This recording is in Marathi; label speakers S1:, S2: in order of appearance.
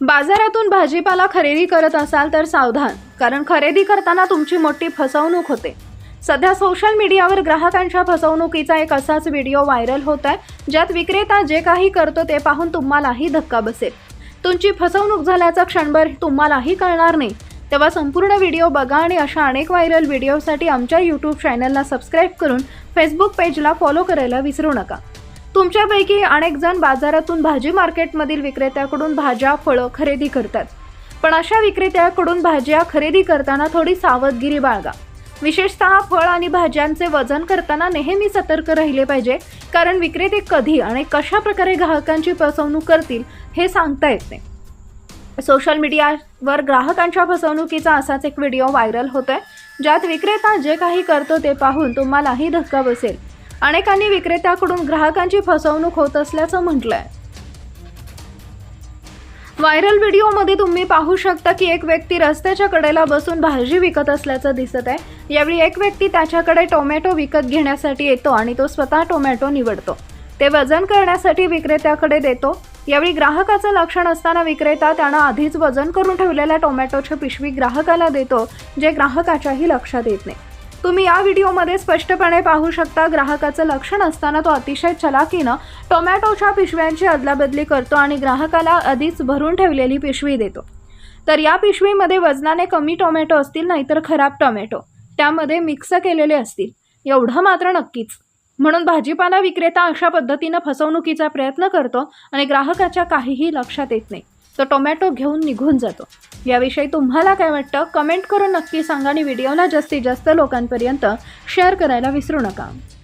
S1: बाजारातून भाजीपाला खरेदी करत असाल तर सावधान कारण खरेदी करताना तुमची मोठी फसवणूक होते. सध्या सोशल मीडियावर ग्राहकांच्या फसवणुकीचा एक असाच व्हिडिओ व्हायरल होत आहे ज्यात विक्रेता जे काही करतो ते पाहून तुम्हालाही धक्का बसेल. तुमची फसवणूक झाल्याचा क्षणभर तुम्हालाही कळणार नाही. तेव्हा संपूर्ण व्हिडिओ बघा आणि अशा अनेक व्हायरल व्हिडिओसाठी आमच्या यूट्यूब चॅनलला सबस्क्राईब करून फेसबुक पेजला फॉलो करायला विसरू नका. तुमच्यापैकी अनेक जण बाजारातून भाजी मार्केटमधील विक्रेत्याकडून भाज्या फळं खरेदी करतात. पण अशा विक्रेत्याकडून भाज्या खरेदी करताना थोडी सावधगिरी बाळगा. विशेषतः फळ आणि भाज्यांचे वजन करताना नेहमी सतर्क राहिले पाहिजे कारण विक्रेते कधी आणि कशा प्रकारे ग्राहकांची फसवणूक करतील हे सांगता येत नाही. सोशल मीडियावर ग्राहकांच्या फसवणुकीचा असाच एक व्हिडिओ व्हायरल होतोय ज्यात विक्रेता जे काही करतो ते पाहून तुम्हालाही धक्का बसेल. अनेकांनी विक्रेत्याकडून ग्राहकांची फसवणूक होत असल्याचं म्हटलंय. व्हायरल व्हिडिओमध्ये तुम्ही पाहू शकता की एक व्यक्ती रस्त्याच्या कडेला बसून भाजी विकत असल्याचं दिसत आहे. यावेळी एक व्यक्ती त्याच्याकडे टोमॅटो विकत घेण्यासाठी येतो आणि तो स्वतः टोमॅटो निवडतो. ते वजन करण्यासाठी विक्रेत्याकडे देतो. यावेळी ग्राहकाचं लक्षण असताना विक्रेता त्यानं आधीच वजन करून ठेवलेल्या टोमॅटोची पिशवी ग्राहकाला देतो जे ग्राहकाच्याही लक्षात येत नाही. तुम्ही या व्हिडिओमध्ये स्पष्टपणे पाहू शकता ग्राहकाचं लक्षण असताना तो अतिशय चलाकीनं टोमॅटोच्या पिशव्यांची अदलाबदली करतो आणि ग्राहकाला आधीच भरून ठेवलेली पिशवी देतो. तर या पिशवीमध्ये वजनाने कमी टोमॅटो असतील नाहीतर खराब टोमॅटो. त्यामध्ये मिक्स केलेले असतील. एवढं मात्र नक्कीच. म्हणून भाजीपाला विक्रेता अशा पद्धतीनं फसवणुकीचा प्रयत्न करतो आणि ग्राहकाच्या काहीही लक्षात येत नाही. तो टोमॅटो घेऊन निघून जातो. याविषयी तुम्हाला काय वाटतं? कमेंट करून नक्की सांगा आणि व्हिडिओला जास्तीत जास्त लोकांपर्यंत शेअर करायला विसरू नका.